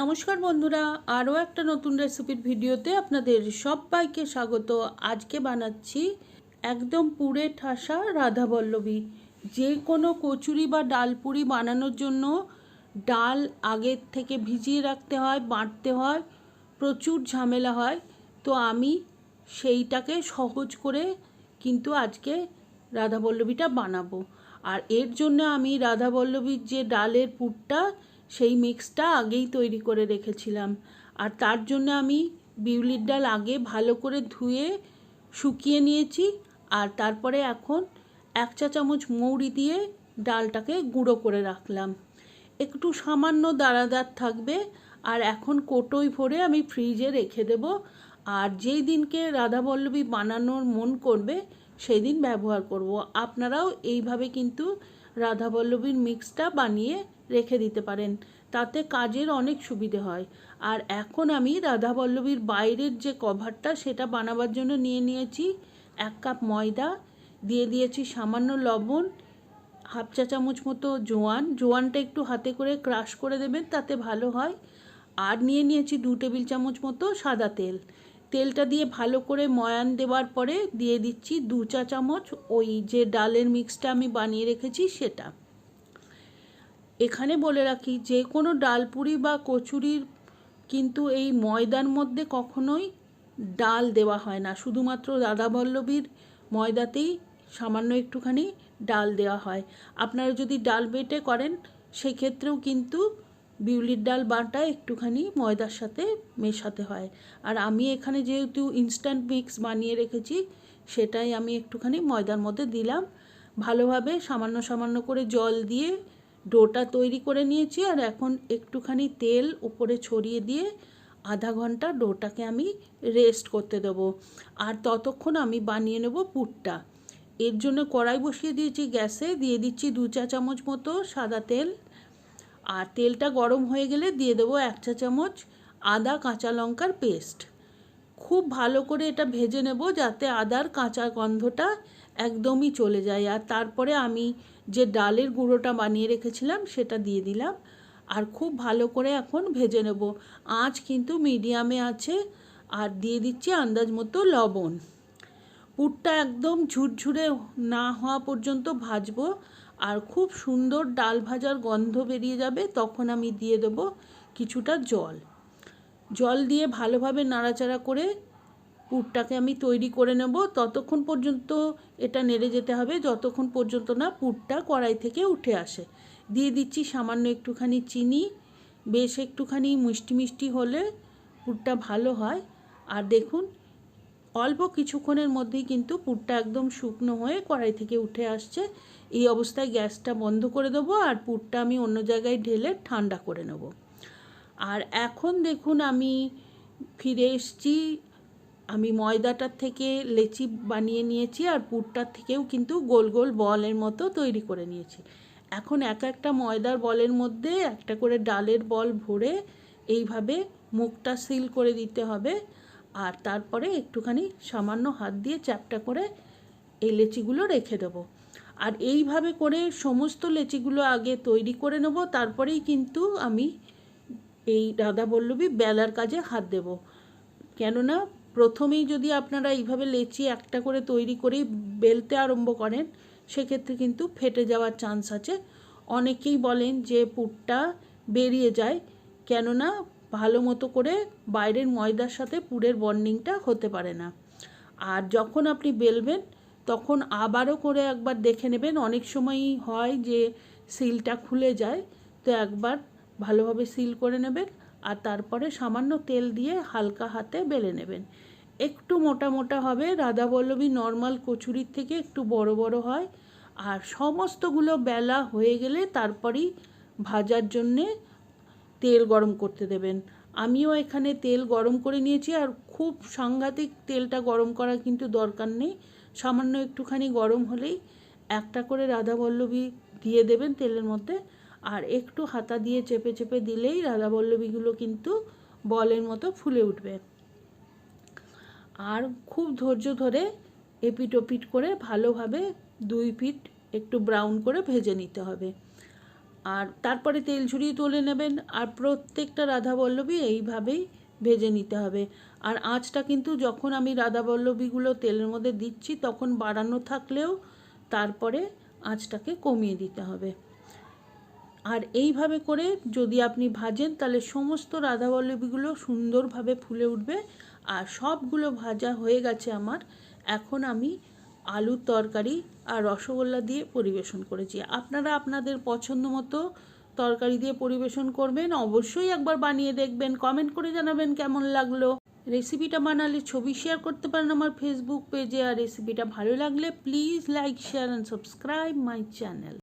নমস্কার বন্ধুরা, আরও একটা নতুন রেসিপির ভিডিওতে আপনাদের সবাইকে স্বাগত। আজকে বানাচ্ছি একদম পুরে ঠাসা রাধাবল্লভী। যে কোনো কচুরি বা ডালপুরি বানানোর জন্য ডাল আগের থেকে ভিজিয়ে রাখতে হয়, বাঁটতে হয়, প্রচুর ঝামেলা হয়। তো আমি সেইটাকে সহজ করে কিন্তু আজকে রাধাবল্লভীটা বানাবো। আর এর জন্য আমি রাধাবল্লভীর যে ডালের পুরটা সেই মিক্সটা আগেই তৈরি করে রেখেছিলাম। আর তার জন্য আমি বিউলির ডাল আগে ভালো করে ধুয়ে শুকিয়ে নিয়েছি আর তারপরে এখন এক চা চামচ মৌরি দিয়ে ডালটাকে গুঁড়ো করে রাখলাম। একটু সামান্য দানাদার থাকবে আর এখন কোটোই ভরে আমি ফ্রিজে রেখে দেব। আর যেই দিনকে রাধাবল্লভী বানানোর মন করবে সেই দিন ব্যবহার করব। আপনারাও এইভাবে কিন্তু রাধাবল্লভীর মিক্সটা বানিয়ে রেখে দিতে পারেন। তাতে কাজের অনেক সুবিধে হয়। আর এখন আমি রাধাবল্লভীর বাইরের যে কভারটা সেটা বানাবার জন্য নিয়ে নিয়েছি এক কাপ ময়দা, দিয়ে দিয়েছি সামান্য লবণ, হাফ চা চামচ মতো জোয়ান। জোয়ানটা একটু হাতে করে ক্রাশ করে দেবেন, তাতে ভালো হয়। আর নিয়ে নিয়েছি দু টেবিল চামচ মতো সাদা তেল। তেলটা দিয়ে ভালো করে ময়ান দেওয়ার পরে দিয়ে দিচ্ছি দু চা চামচ ওই যে ডালের মিক্সটা আমি বানিয়ে রেখেছি সেটা। এখানে বলে রাখি যে কোনো ডালপুরি বা কচুরির কিন্তু এই ময়দার মধ্যে কখনোই ডাল দেওয়া হয় না। শুধুমাত্র রাধাবল্লভীর ময়দাতেই সামান্য একটুখানি ডাল দেওয়া হয়। আপনারা যদি ডাল বেটে করেন, সেক্ষেত্রেও কিন্তু বিউলির ডাল বাটা একটুখানি ময়দার সাথে মেশাতে হয়। আর আমি এখানে যেহেতু ইনস্ট্যান্ট মিক্স বানিয়ে রেখেছি, সেটাই আমি একটুখানি ময়দার মধ্যে দিলাম। ভালোভাবে সামান্য সামান্য করে জল দিয়ে ডোটা তৈরি করে নিয়েছি আর এখন একটুখানি তেল উপরে ছড়িয়ে দিয়ে আধা ঘণ্টা ডোটাকে আমি রেস্ট করতে দেব। আর ততক্ষণ আমি বানিয়ে নেব পুরটা। এর জন্য কড়াই বসিয়ে দিয়েছি গ্যাসে, দিয়ে দিচ্ছি দু চা চামচ মতো সাদা তেল। আর তেলটা গরম হয়ে গেলে দিয়ে দেবো এক চা চামচ আদা কাঁচা লঙ্কার পেস্ট। খুব ভালো করে এটা ভেজে নেব যাতে আদার কাঁচা গন্ধটা একদমই চলে যায়। আর তারপরে আমি যে ডালের গুঁড়োটা বানিয়ে রেখেছিলাম সেটা দিয়ে দিলাম। আর খুব ভালো করে এখন ভেজে নেব। আঁচ কিন্তু মিডিয়ামে আছে। আর দিয়ে দিচ্ছি আন্দাজ মতো লবণ। পুরটা একদম ঝুরঝুরে না হওয়া পর্যন্ত ভাজবো আর খুব সুন্দর ডাল ভাজার গন্ধ বেরিয়ে যাবে, তখন আমি দিয়ে দেব কিছুটা জল। জল দিয়ে ভালোভাবে নাড়াচাড়া করে পুরটাকে আমি তৈরি করে নেব। ততক্ষণ পর্যন্ত এটা নেড়ে যেতে হবে, যতক্ষণ পর্যন্ত না পুরটা কড়াই থেকে উঠে আসে। দিয়ে দিচ্ছি সামান্য একটুখানি চিনি, বেশ একটুখানি মিষ্টি মিষ্টি হলে পুরটা ভালো হয়। আর দেখুন অল্প কিছুক্ষণের মধ্যেই কিন্তু পুরটা একদম শুকনো হয়ে কড়াই থেকে উঠে আসছে। এই অবস্থায় গ্যাসটা বন্ধ করে দেবো আর পুরটা আমি অন্য জায়গায় ঢেলে ঠান্ডা করে নেব। আর এখন দেখুন আমি ফিরে এসছি। আমি ময়দাটার থেকে লেচি বানিয়ে নিয়েছি আর পুরটার থেকেও কিন্তু গোল গোল বলের মতো তৈরি করে নিয়েছি। এখন এক একটা ময়দার বলের মধ্যে একটা করে ডালের বল ভরে এইভাবে মুখটা সিল করে দিতে হবে। আর তারপরে একটুখানি সামান্য হাত দিয়ে চ্যাপটা করে এই লেচিগুলো রেখে দেবো। আর এইভাবে করে সমস্ত লেচিগুলো আগে তৈরি করে নেব, তারপরেই কিন্তু আমি এই রাধা বল্লভী বেলার কাজে হাত দেব। কেননা প্রথমেই যদি আপনারা এইভাবে লেচি একটা করে তৈরি করেই বেলতে আরম্ভ করেন, সেক্ষেত্রে কিন্তু ফেটে যাওয়ার চান্স আছে। অনেকেই বলেন যে পুরটা বেরিয়ে যায়, কেননা ভালো মতো করে বাইরের ময়দার সাথে পুরের বন্ডিংটা হতে পারে না। আর যখন আপনি বেলবেন, তখন আবারও করে একবার দেখে নেবেন। অনেক সময়ই হয় যে সিলটা খুলে যায়, তো একবার ভালোভাবে সিল করে নেবেন আর তারপরে সামান্য তেল দিয়ে হালকা হাতে বেলে নেবেন। একটু মোটা মোটা হবে, রাধাবল্লভী নর্মাল কচুরির থেকে একটু বড় বড় হয়। আর সমস্তগুলো বেলা হয়ে গেলে তারপরেই ভাজার জন্যে তেল গরম করতে দেবেন। আমিও এখানে তেল গরম করে নিয়েছি আর খুব সাংঘাতিক তেলটা গরম করা কিন্তু দরকার নেই। সামান্য একটুখানি গরম হলেই একটা করে রাধাবল্লভী দিয়ে দেবেন তেলের মধ্যে। আর একটু হাতা দিয়ে চেপে চেপে দিলেই রাধাবল্লভীগুলো কিন্তু বলের মতো ফুলে উঠবে। আর খুব ধৈর্য ধরে এপিট ওপিট করে ভালোভাবে দুই পিঠ একটু ব্রাউন করে ভেজে নিতে হবে। আর তারপরে তেল ঝরিয়ে তুলে নেবেন। আর প্রত্যেকটা রাধাবল্লভী এইভাবেই ভেজে নিতে হবে। আর আঁচটা কিন্তু যখন আমি রাধাবল্লভীগুলো তেলের মধ্যে দিচ্ছি, তখন বাড়ানো থাকলেও তারপরে আঁচটাকে কমিয়ে দিতে হবে। আর এইভাবে করে যদি আপনি ভাজেন, তাহলে সমস্ত রাধাবল্লভীগুলো সুন্দরভাবে ফুলে উঠবে। আর সবগুলো ভাজা হয়ে গেছে আমার। এখন আমি আলুর তরকারি আর রসগোল্লা দিয়ে পরিবেশন করেছি। আপনারা আপনাদের পছন্দ মতো তরকারি দিয়ে পরিবেশন করবেন। অবশ্যই একবার বানিয়ে দেখবেন। কমেন্ট করে জানাবেন কেমন লাগল। রেসিপিটা বানালে ছবি শেয়ার করতে পারেন আমার ফেসবুক পেজে আর রেসিপিটা ভালো লাগলে please like share and subscribe my channel